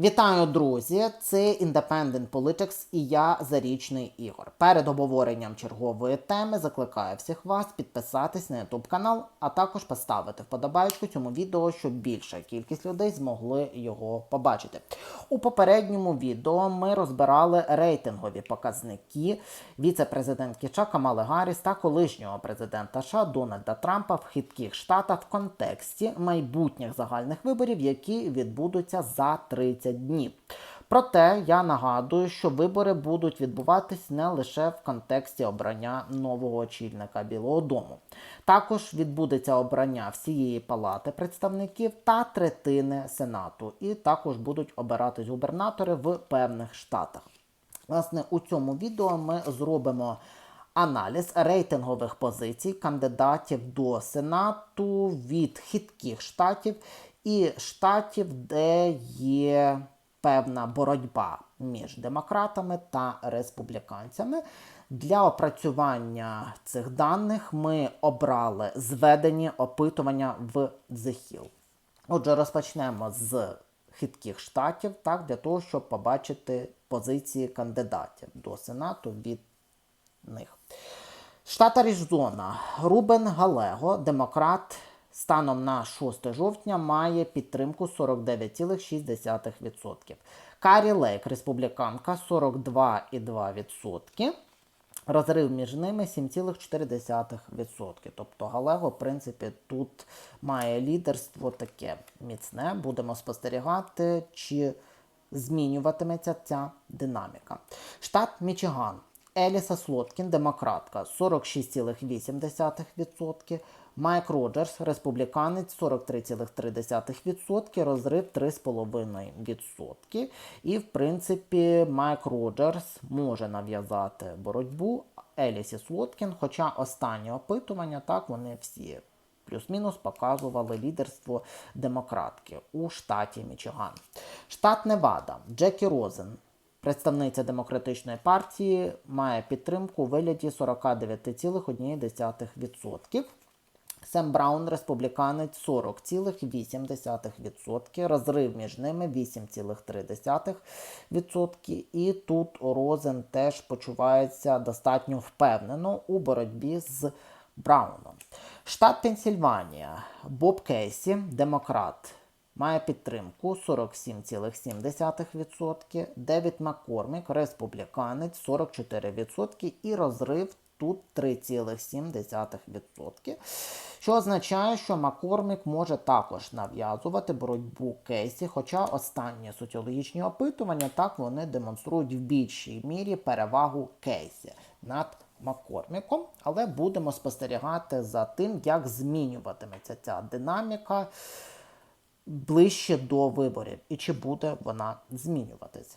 Вітаю, друзі! Це Independent Politics і я Зарічний Ігор. Перед обговоренням чергової теми закликаю всіх вас підписатись на YouTube канал, а також поставити вподобайку цьому відео, щоб більша кількість людей змогли його побачити. У попередньому відео ми розбирали рейтингові показники віце-президентки США Камали Гарріс та колишнього президента США Дональда Трампа в хитких штатах в контексті майбутніх загальних виборів, які відбудуться за 30 днів. Проте я нагадую, що вибори будуть відбуватись не лише в контексті обрання нового очільника Білого Дому. Також відбудеться обрання всієї палати представників та третини сенату, і також будуть обиратись губернатори в певних штатах. Власне, у цьому відео ми зробимо аналіз рейтингових позицій кандидатів до Сенату від хитких штатів і штатів, де є певна боротьба між демократами та республіканцями. Для опрацювання цих даних ми обрали зведені опитування в The Hill. Отже, розпочнемо з хитких штатів, так, для того, щоб побачити позиції кандидатів до Сенату від них. Штат Аризона. Рубен Галего, демократ, станом на 6 жовтня має підтримку 49,6%. Карі Лейк, республіканка, 42,2%. Розрив між ними 7,4%. Тобто Галего, в принципі, тут має лідерство таке міцне. Будемо спостерігати, чи змінюватиметься ця динаміка. Штат Мічиган. Еліса Слоткін, демократка, 46,8%. Майк Роджерс, республіканець, 43,3%, розрив 3,5%. І, в принципі, Майк Роджерс може нав'язати боротьбу Елісі Слоткін, хоча останні опитування, так, вони всі плюс-мінус показували лідерство демократки у штаті Мічиган. Штат Невада, Джекі Розен, Представниця демократичної партії має підтримку у вигляді 49,1%. Сем Браун, республіканець 40,8%, розрив між ними 8,3%. І тут Розен теж почувається достатньо впевнено у боротьбі з Брауном. Штат Пенсільванія, Боб Кейсі, демократ. Має підтримку 47,7%. Девід Маккормік, республіканець 44% і розрив тут 3,7%. Що означає, що Маккормік може також нав'язувати боротьбу Кейсі, хоча останні соціологічні опитування так вони демонструють в більшій мірі перевагу Кейсі над Маккорміком, але будемо спостерігати за тим, як змінюватиметься ця динаміка ближче до виборів і чи буде вона змінюватись.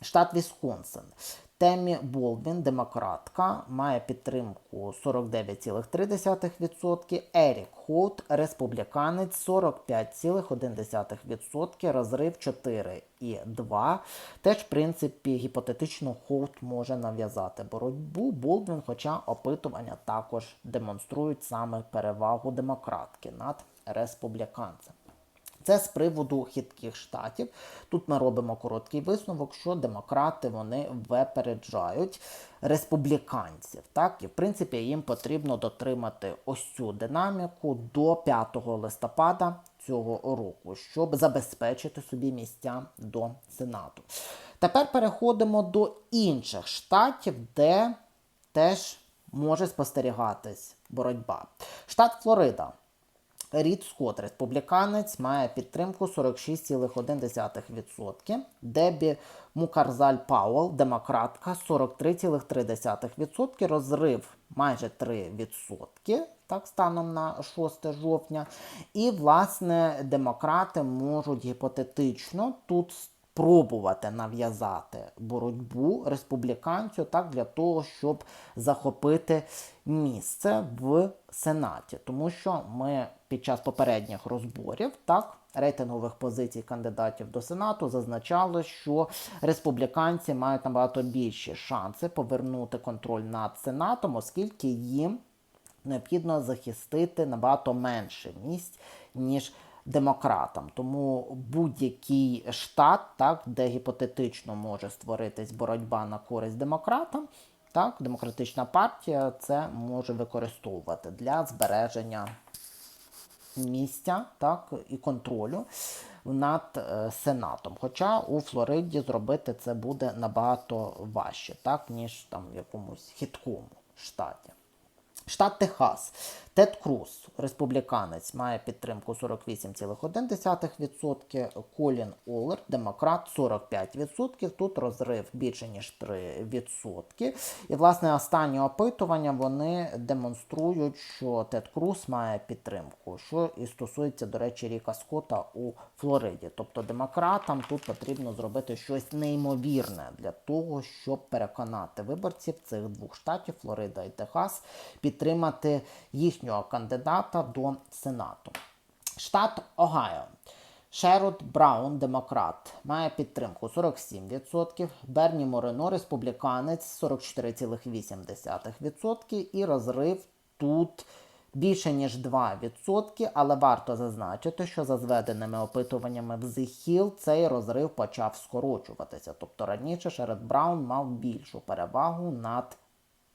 Штат Вісконсин. Темі Болдвін, демократка, має підтримку 49,3%. Ерік Хоут, республіканець 45,1%, розрив 4,2%. Теж, в принципі, гіпотетично Хоут може нав'язати боротьбу. Болдвін, хоча опитування також демонструють саме перевагу демократки над республіканцем. Це з приводу хитких штатів. Тут ми робимо короткий висновок, що демократи вони випереджають республіканців. Так? І в принципі їм потрібно дотримати ось цю динаміку до 5 листопада цього року, щоб забезпечити собі місця до Сенату. Тепер переходимо до інших штатів, де теж може спостерігатись боротьба. Штат Флорида. Рід Скотт, республіканець, має підтримку 46,1%. Дебі Мукарзаль Пауел, демократка, 43,3%. Розрив майже 3%, так, станом на 6 жовтня. І, власне, демократи можуть гіпотетично тут пробувати нав'язати боротьбу республіканцю так для того, щоб захопити місце в Сенаті, тому що ми під час попередніх розборів так. Рейтингових позицій кандидатів до Сенату зазначали, що республіканці мають набагато більші шанси повернути контроль над Сенатом, оскільки їм необхідно захистити набагато менше місць, ніж демократам. Тому будь-який штат, так, де гіпотетично може створитись боротьба на користь демократам, так, демократична партія це може використовувати для збереження місця так, і контролю над е, Сенатом. Хоча у Флориді зробити це буде набагато важче, так, ніж там в якомусь хиткому штаті. Штат Техас. Тед Круз, республіканець, має підтримку 48,1%. Колін Олер, демократ 45%. Тут розрив більше ніж 3%. І, власне, останні опитування вони демонструють, що Тед Круз має підтримку, що і стосується, до речі, Ріка Скотта у Флориді. Тобто демократам тут потрібно зробити щось неймовірне для того, щоб переконати виборців цих двох штатів, Флорида і Техас, підтримати їхнього кандидата до Сенату. Штат Огайо. Шерод Браун, демократ, має підтримку 47%, Берні Морено, республіканець 44,8% і розрив тут більше ніж 2%, але варто зазначити, що за зведеними опитуваннями в Hill цей розрив почав скорочуватися. Тобто раніше Шеред Браун мав більшу перевагу над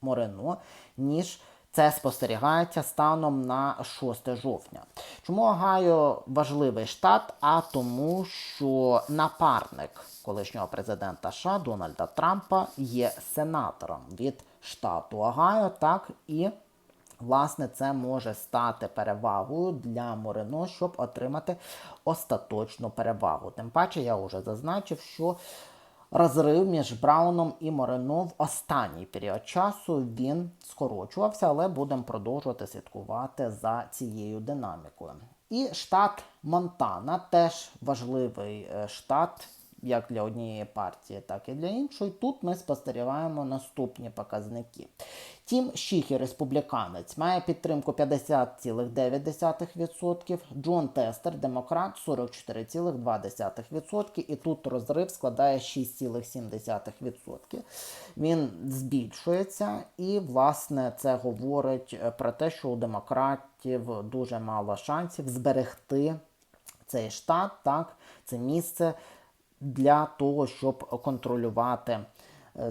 Морено, ніж це спостерігається станом на 6 жовтня. Чому Огайо важливий штат? А тому, що напарник колишнього президента США Дональда Трампа є сенатором від штату Огайо, так і Власне, це може стати перевагою для Морино, щоб отримати остаточну перевагу. Тим паче, я вже зазначив, що розрив між Брауном і Морино в останній період часу він скорочувався, але будемо продовжувати слідкувати за цією динамікою. І штат Монтана теж важливий е, штат. Як для однієї партії, так і для іншої. Тут ми спостерігаємо наступні показники. Тім Шіхі, республіканець, має підтримку 50,9%, Джон Тестер, демократ 44,2%. І тут розрив складає 6,7%. Він збільшується, і, власне, це говорить про те, що у демократів дуже мало шансів зберегти цей штат, так, це місце для того, щоб контролювати.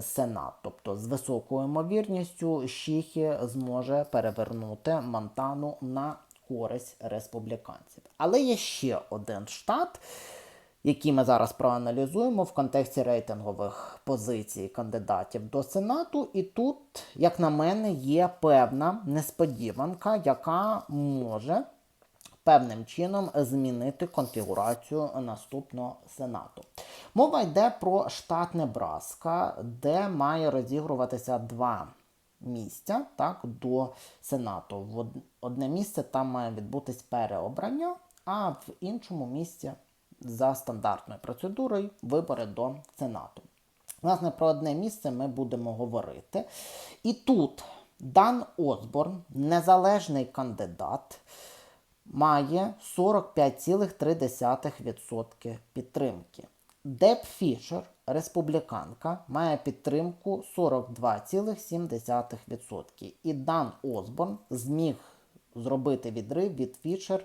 Сенат, тобто з високою ймовірністю Шіхі зможе перевернути Монтану на користь республіканців. Але є ще один штат, який ми зараз проаналізуємо в контексті рейтингових позицій кандидатів до Сенату. І тут, як на мене, є певна несподіванка, яка може певним чином змінити конфігурацію наступного сенату. Мова йде про штат Небраска, де має розігруватися два місця так, до Сенату. В одне місце там має відбутись переобрання, а в іншому місці за стандартною процедурою вибори до Сенату. Власне, про одне місце ми будемо говорити. І тут Дан Осборн, незалежний кандидат має 45,3% підтримки. Деб Фішер, республіканка, має підтримку 42,7%. І Дан Осборн зміг зробити відрив від Фішер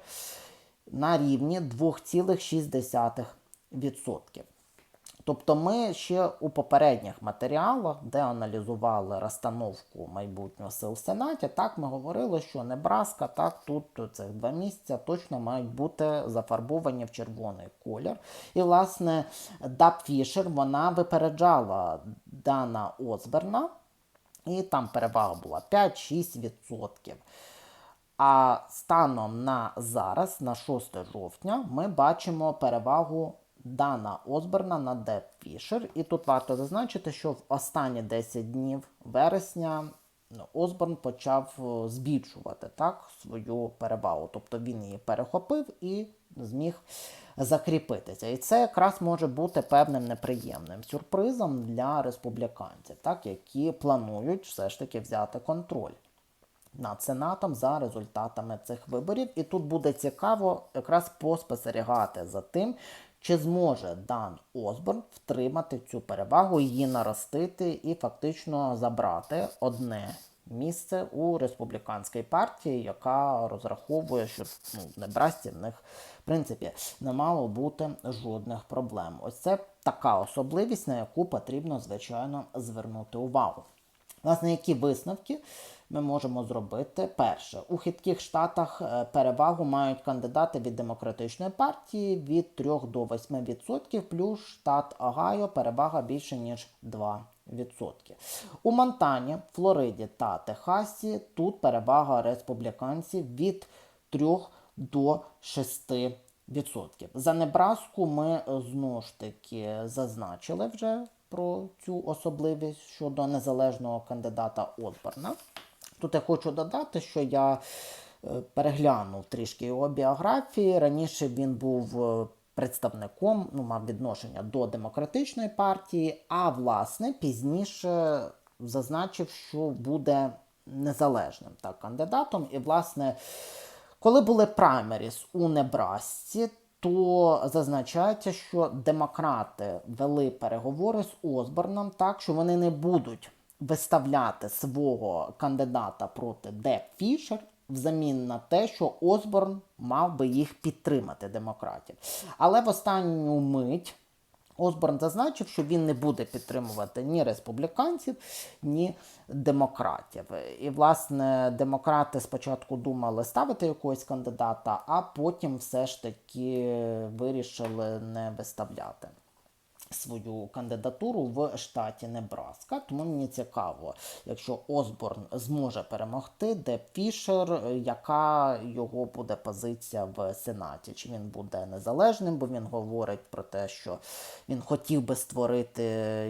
на рівні 2,6%. Тобто ми ще у попередніх матеріалах, де аналізували розстановку майбутнього сил в Сенаті, так ми говорили, що Небраска, так, тут цих два місця точно мають бути зафарбовані в червоний колір. І, власне, Даб Фішер вона випереджала Дана Осберна, і там перевага була 5-6%. А станом на зараз, на 6 жовтня, ми бачимо перевагу Дана Осберна на Деб Фішер. І тут варто зазначити, що в останні 10 днів вересня ну, Осборн почав збільшувати так, свою перевагу. Тобто він її перехопив і зміг закріпитися. І це якраз може бути певним неприємним сюрпризом для республіканців, так, які планують все ж таки взяти контроль. Над Сенатом за результатами цих виборів. І тут буде цікаво якраз поспостерігати за тим, чи зможе Дан Осборн втримати цю перевагу, її наростити і фактично забрати одне місце у республіканській партії, яка розраховує, що ну, в Небрасці в них в принципі не мало бути жодних проблем. Ось це така особливість, на яку потрібно звичайно звернути увагу. Власне, які висновки ми можемо зробити? Перше, у хитких штатах е, перевагу мають кандидати від демократичної партії від 3 до 8%, плюс штат Огайо перевага більше ніж 2%. У Монтані, Флориді та Техасі тут перевага республіканців від 3 до 6%. За Небраску ми е, знову ж таки зазначили вже про цю особливість щодо незалежного кандидата Осборна. Тут я хочу додати, що я е, переглянув трішки його біографії. Раніше він був е, представником, ну, мав відношення до демократичної партії, а власне пізніше зазначив, що буде незалежним так, кандидатом. І, власне, коли були праймеріс у Небрасці, то зазначається, що демократи вели переговори з Осборном так, що вони не будуть виставляти свого кандидата проти Деп Фішер взамін на те, що Осборн мав би їх підтримати демократів. Але в останню мить. Осборн зазначив, що він не буде підтримувати ні республіканців, ні демократів. І, власне, демократи спочатку думали ставити якогось кандидата, а потім все ж таки вирішили не виставляти свою кандидатуру в штаті Небраска. Тому мені цікаво, якщо Осборн зможе перемогти, де Фішер, яка його буде позиція в Сенаті? Чи він буде незалежним? Бо він говорить про те, що він хотів би створити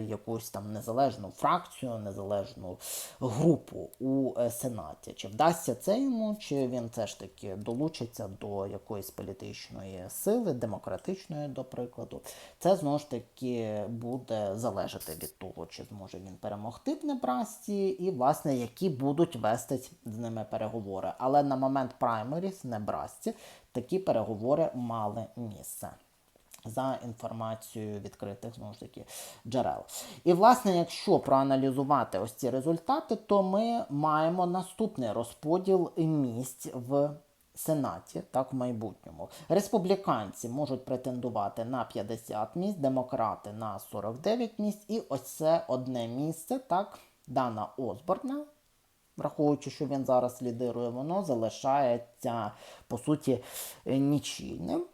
якусь там незалежну фракцію, незалежну групу у Сенаті. Чи вдасться це йому, чи він все ж таки долучиться до якоїсь політичної сили, демократичної, до прикладу? Це знову ж таки буде залежати від того, чи зможе він перемогти в Небрасці, і, власне, які будуть вести з ними переговори. Але на момент праймеріс в Небрасці такі переговори мали місце. За інформацією відкритих знову ж таки джерел. І, власне, якщо проаналізувати ось ці результати, то ми маємо наступний розподіл місць в Сенаті, так в майбутньому. Республіканці можуть претендувати на 50 місць, демократи на 49 місць, і ось це одне місце, так, Дана Осборна. Враховуючи, що він зараз лідирує, воно залишається по суті нічийним.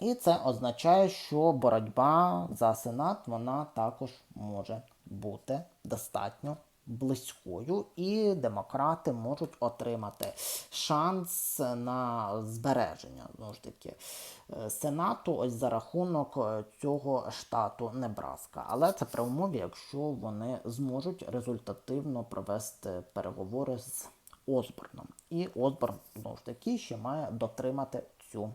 І це означає, що боротьба за Сенат вона також може бути достатньо близькою, і демократи можуть отримати шанс на збереження знову ж таки е, Сенату ось за рахунок е, цього штату Небраска. Але це при умові, якщо вони зможуть результативно провести переговори з Осборном. І Осборн знову ж таки ще має дотримати цю